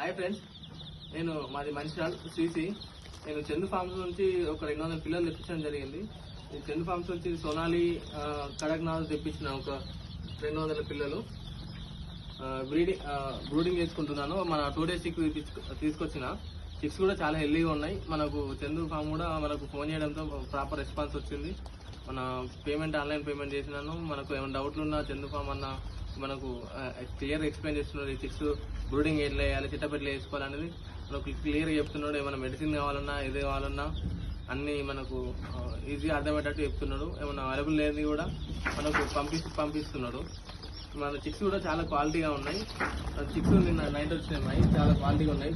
Hi friends నేను మాది Mancherial CC నేను చందు ఫార్మ్స్ నుంచి ఒక రెండు వందల పిల్లలు తెప్పించడం జరిగింది. చందు ఫార్మ్స్ నుంచి సోనాలి కడక్నాథ్ తెప్పించిన ఒక రెండు వందల పిల్లలు. బ్రీడింగ్ బ్రూడింగ్ చేసుకుంటున్నాను మన టూ డేస్ తీసుకొచ్చిన. చిప్స్ కూడా చాలా హెల్దీగా ఉన్నాయి. మనకు చందు ఫామ్ కూడా మనకు ఫోన్ చేయడంతో ప్రాపర్ రెస్పాన్స్ వచ్చింది. మన పేమెంట్ ఆన్లైన్ పేమెంట్ చేసినాను. మనకు ఏమైనా డౌట్లు ఉన్నా చందు ఫామ్ అన్న మనకు క్లియర్ ఎక్స్ప్లెయిన్ చేస్తున్నాడు. ఈ చిప్స్ బ్రూడింగ్ ఎట్లా వేయాలి చిట్టపెట్లు వేసుకోవాలనేది మనకు క్లియర్గా చెప్తున్నాడు. ఏమైనా మెడిసిన్ కావాలన్నా ఏది కావాలన్నా అన్ని మనకు ఈజీగా అర్థమయ్యేటట్టు చెప్తున్నాడు. ఏమైనా అవైలబుల్ లేనిది కూడా మనకు పంపి పంపిస్తున్నాడు. మన చిక్స్ కూడా చాలా క్వాలిటీగా ఉన్నాయి. చిక్స్ నిన్న నైట్ వచ్చినాయి. చాలా క్వాలిటీగా ఉన్నాయి.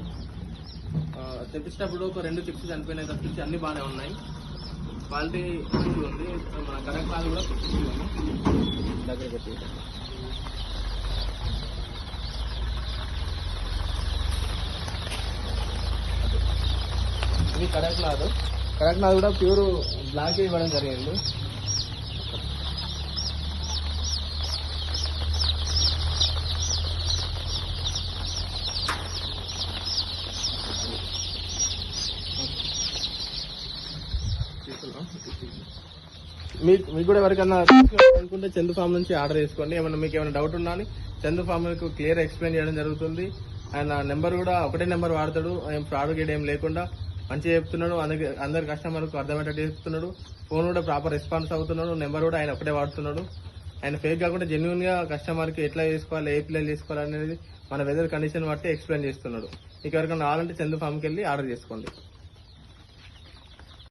తెప్పించినప్పుడు తెప్పించేటప్పుడు ఒక రెండు చిప్స్ చనిపోయినాయి తప్పించి అన్ని బాగానే ఉన్నాయి. క్వాలిటీ మంచిగా ఉంది. మన కరెక్ట్ కాల్ కూడా దగ్గర పెట్టి. ఇది కడక్నాథ్ కడక్నాథ్ కూడా ప్యూర్ బ్లాక్ ఇవ్వడం జరిగింది. మీకు మీకు కూడా ఎవరికన్నా అనుకుంటే చందు ఫామ్ నుంచి ఆర్డర్ చేసుకోండి. ఏమైనా మీకు ఏమైనా డౌట్ ఉన్నా చందు ఫామ్ మీకు క్లియర్ ఎక్స్ప్లెయిన్ చేయడం జరుగుతుంది. ఆయన నెంబర్ కూడా ఒకటే నెంబర్ వాడతాడు. ఏం ఫ్రాడ్ గేట్ ఏం లేకుండా మంచిగా చెప్తున్నాడు. అందరికి అందరి కస్టమర్కు అర్థమయ్యేటట్టు చెప్తున్నాడు. ఫోన్ కూడా ప్రాపర్ రెస్పాన్స్ అవుతున్నాడు. నెంబర్ కూడా ఆయన ఒకటే వాడుతున్నాడు. ఆయన ఫేక్ కాకుండా జెన్యున్గా కస్టమర్కి ఎట్లా చేసుకోవాలి ఏ పిల్లలు చేసుకోవాలి అనేది మన వెదర్ కండిషన్ బట్టి ఎక్స్ప్లెయిన్ చేస్తున్నాడు. మీకు ఎవరికైనా కావాలంటే చందు ఫామ్కి వెళ్ళి ఆర్డర్ చేసుకోండి.